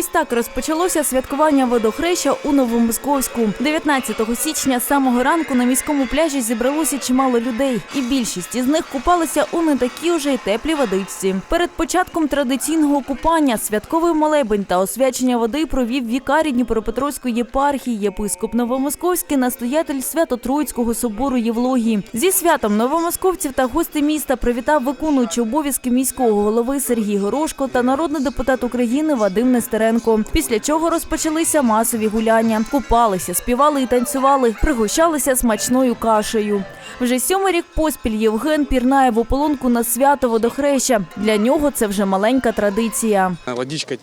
Ось так розпочалося святкування водохреща у Новомосковську. 19 січня з самого ранку на міському пляжі зібралося чимало людей, і більшість із них купалися у не такі вже й теплі водичці. Перед початком традиційного купання святковий молебень та освячення води провів вікарій Дніпропетровської єпархії, єпископ Новомосковський, настоятель Свято-Троїцького собору Євлогії. Зі святом новомосковців та гостей міста привітав виконуючий обов'язки міського голови Сергій Горошко та народний депутат України Вадим Нестеренко. Після чого розпочалися масові гуляння. Купалися, співали і танцювали, пригощалися смачною кашею. Вже сьомий рік поспіль Євген пірнає в ополонку на свято водохреща. Для нього це вже маленька традиція. Водичка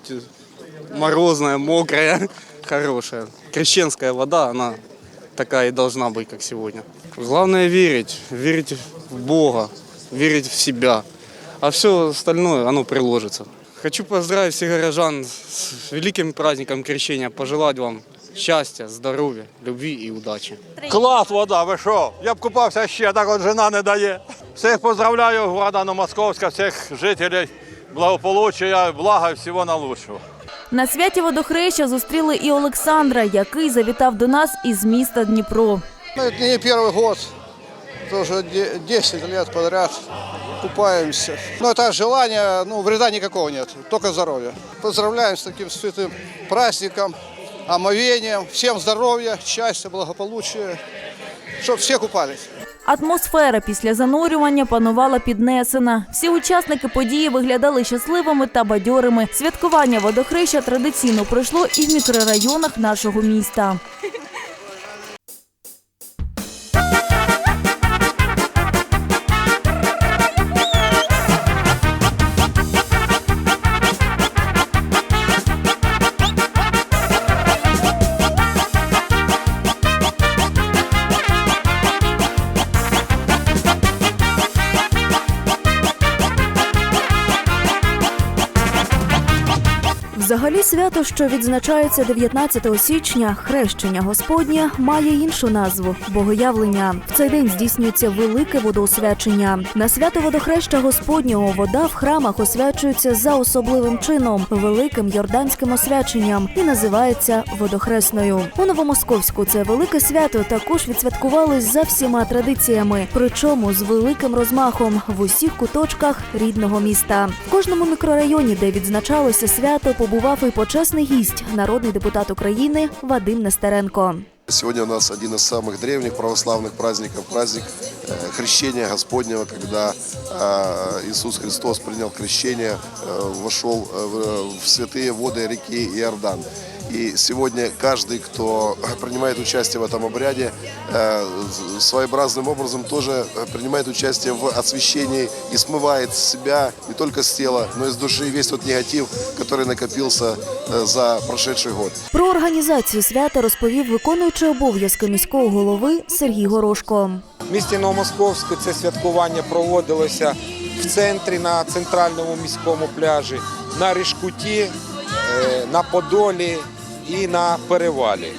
морозная, мокрая, хорошая. Крещенская вода, она такая и должна быть, как сегодня. Главное верить, верить в Бога, верить в себя. А все остальное, оно приложится. Хочу поздравить всех горожан с великим праздником крещения, пожелать вам счастья, здоровья, любви и удачи. Клас вода, ви що? Я б купався ще, так от жена не дає. Всіх поздравляю, города Новомосковська, всіх жителів, благополуччя, блага і всього найкращого. На святі водохреща зустріли і Олександра, який завітав до нас із міста Дніпро. Ну, это не первый год, тоже де- 10 лет подряд купаемся. Но это желание, ну, вреда никакого нет, только здоровья. Поздравляем с таким святым праздником, омовением. Всем здоровья, счастья, благополучия, чтобы все купались. Атмосфера після занурювання панувала піднесена. Всі учасники події виглядали щасливими та бадьорими. Святкування водохреща традиційно пройшло і в мікрорайонах нашого міста. Взагалі, свято, що відзначається 19 січня, хрещення Господнє, має іншу назву богоявлення. В цей день здійснюється велике водоосвячення. На свято водохреща Господнього вода в храмах освячується за особливим чином великим йорданським освяченням і називається водохресною. У Новомосковську це велике свято також відсвяткували за всіма традиціями, причому з великим розмахом в усіх куточках рідного міста. В кожному мікрорайоні, де відзначалося свято, побував і почесний гість, народний депутат України Вадим Нестеренко. Сегодня у нас один из самых древних православных праздников, праздник э, крещения Господнего, когда э, Иисус Христос принял крещение, э, вошел э, в- в святые воды реки Иордан. И сегодня каждый, кто принимает участие в этом обряде, э, своеобразным образом тоже э, принимает участие в освящении и смывает с себя не только с тела, но и с души весь тот негатив, который накопился э, за прошедший год. Про організацію свята розповів виконуючий обов'язки міського голови Сергій Горошко. В місті Новомосковську це святкування проводилося в центрі на центральному міському пляжі, на Ришкуті, е, на Подолі і на Перевалі.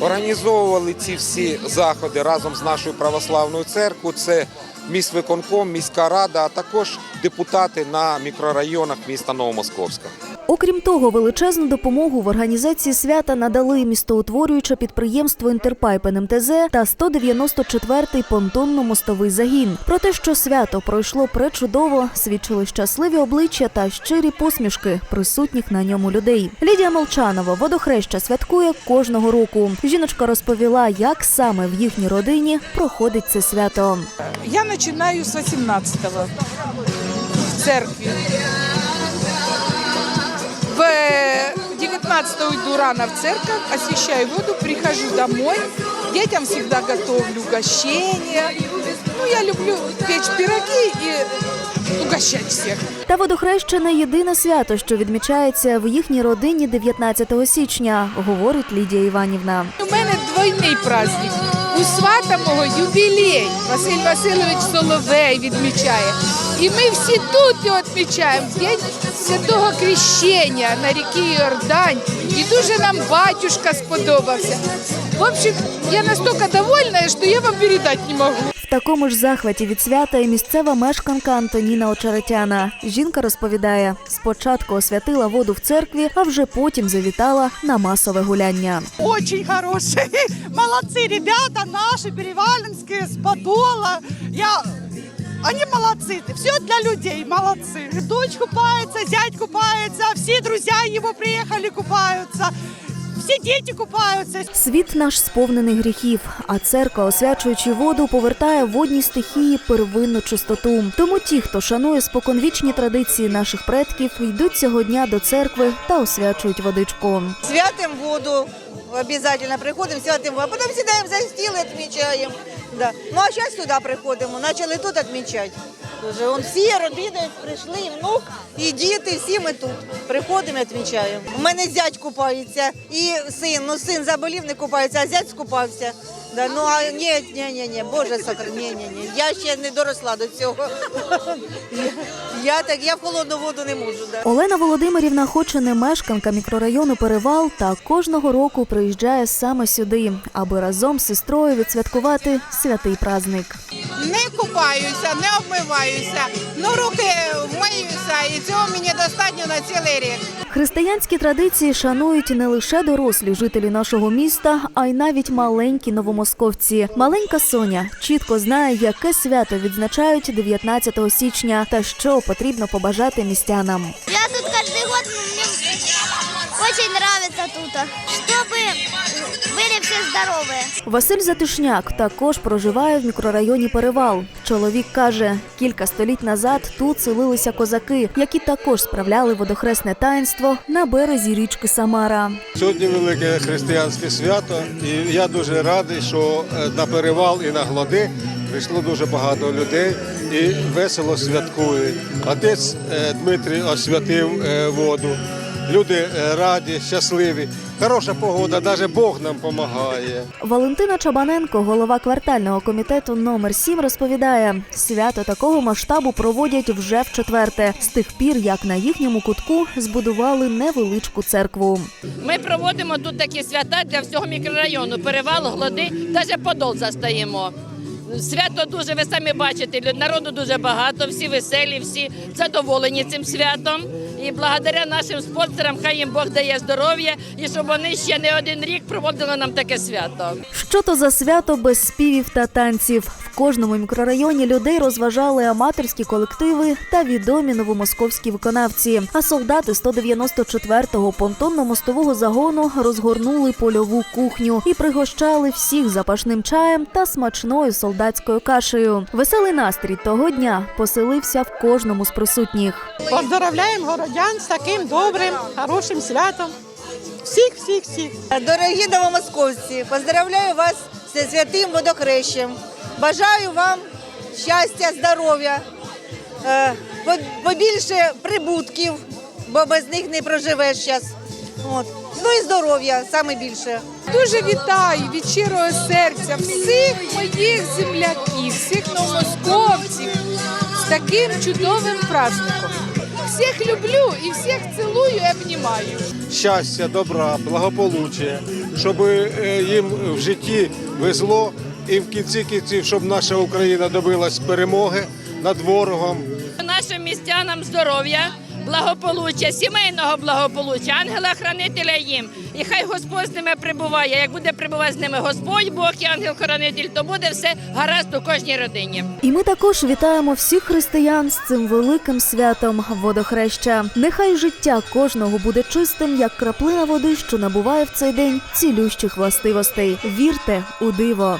Організовували ці всі заходи разом з нашою православною церквою. Це міськвиконком, міська рада, а також депутати на мікрорайонах міста Новомосковська. Окрім того, величезну допомогу в організації свята надали містоутворююче підприємство Інтерпайп НМТЗ та 194-й понтонно-мостовий загін. Про те, що свято пройшло пречудово, свідчили щасливі обличчя та щирі посмішки присутніх на ньому людей. Лідія Молчанова водохреща святкує кожного року. Жіночка розповіла, як саме в їхній родині проходить це свято. Я начинаю с 18-го в церкви. В 19 иду рано в церковь, освещаю воду, прихожу домой. Детям всегда готовлю угощения. Ну, я люблю печь пироги и угощать всех. Та водохреща не єдине свято, що відмічається в їхній родині 19 січня, говорить Лідія Іванівна. У мене двойний праздник. У свата мого юбілей. Василь Васильович Соловей відмічає. І ми всі тут відмічаємо. День святого крещення на ріки Йордань. І дуже нам батюшка сподобався. В общем, я настільки довольна, що я вам передати не можу. В такому ж захваті від свята і місцева мешканка Антоніна Очеретяна. Жінка розповідає, спочатку освятила воду в церкві, а вже потім завітала на масове гуляння. Очень хорошие. Молодцы ребята наши, переваленские, с Подола. Я... Они молодцы. Все для людей, молодцы. Дочь купается, зять купается, все друзья его приехали, купаются. Все дети купаются. Світ наш сповнений гріхів, а церква, освячуючи воду, повертає водній стихії первинну чистоту. Тому ті, хто шанує споконвічні традиції наших предків, йдуть цього дня до церкви та освячують водичку. Святим воду обязательно приходим, святим воду, а потом сідаємо за стіл і відмічаємо. Да. Ну а зараз сюди приходимо, почали тут відмічати. Он всі родини прийшли, і внук, і діти, всі ми тут. Приходимо і відмічаємо. У мене зять купається і син. Ну син заболів, не купається, а зять скупався. Да, ну а ні, ні, ні, ні, Боже сохрани, ні, ні, ні. Я ще не доросла до цього. Я, я так, я в холодну воду не можу. Да. Олена Володимирівна, хоч і не мешканка мікрорайону Перевал, та кожного року приїжджає саме сюди, аби разом з сестрою відсвяткувати святий праздник. Не купаюся, не обмиваюся. Ну руки вмиюся, і цього мені достатньо на цілий рік. Християнські традиції шанують не лише дорослі жителі нашого міста, а й навіть маленькі новомосковці. Маленька Соня чітко знає, яке свято відзначають 19 січня та що потрібно побажати містянам. Я тут кожен год, мне очень нравится тут, чтобы были все здоровые. Василь Затишняк також проживає в мікрорайоні Перевал. Чоловік каже, кілька століть назад тут селилися козаки, які також справляли водохресне таїнство на березі річки Самара. Сьогодні велике християнське свято, і я дуже радий, що е, на перевал і на глади прийшло дуже багато людей і весело святкують. Отець е, Дмитрій освятив е, воду. Люди е, раді, щасливі. Хороша погода, навіть Бог нам допомагає. Валентина Чабаненко, голова квартального комітету номер 7 розповідає, свято такого масштабу проводять вже в четверте, з тих пір, як на їхньому кутку збудували невеличку церкву. Ми проводимо тут такі свята для всього мікрорайону. Перевал, глади, навіть подол застаємо. Свято дуже, ви самі бачите, народу дуже багато, всі веселі, всі задоволені цим святом. І благодаря нашим спонсорам, хай їм Бог дає здоров'я і щоб вони ще не один рік проводили нам таке свято. Що то за свято без співів та танців? В кожному мікрорайоні людей розважали аматорські колективи та відомі новомосковські виконавці. А солдати 194-го понтонно-мостового загону розгорнули польову кухню і пригощали всіх запашним чаєм та смачною солдатською кашею. Веселий настрій того дня поселився в кожному з присутніх. Поздравляємо городян з таким добрим, хорошим святом. Всіх, всіх, всіх. Дорогі новомосковці, поздравляю вас зі святим водохрещем. Бажаю вам щастя, здоров'я, е, побільше прибутків, бо без них не проживеш зараз. От. Ну і здоров'я саме більше. Дуже вітаю від щирого серця всіх моїх земляків, всіх новомосковців з таким чудовим праздником. Всіх люблю і всіх цілую і обнімаю. Щастя, добра, благополуччя, щоб е, їм в житті везло і в кінці кінців, щоб наша Україна добилась перемоги над ворогом. Нашим містянам здоров'я, благополуччя, сімейного благополуччя, ангела-хранителя їм. І хай Господь з ними прибуває. Як буде прибувати з ними Господь, Бог і ангел-хоронитель, то буде все гаразд у кожній родині. І ми також вітаємо всіх християн з цим великим святом водохреща. Нехай життя кожного буде чистим, як краплина води, що набуває в цей день цілющих властивостей. Вірте у диво.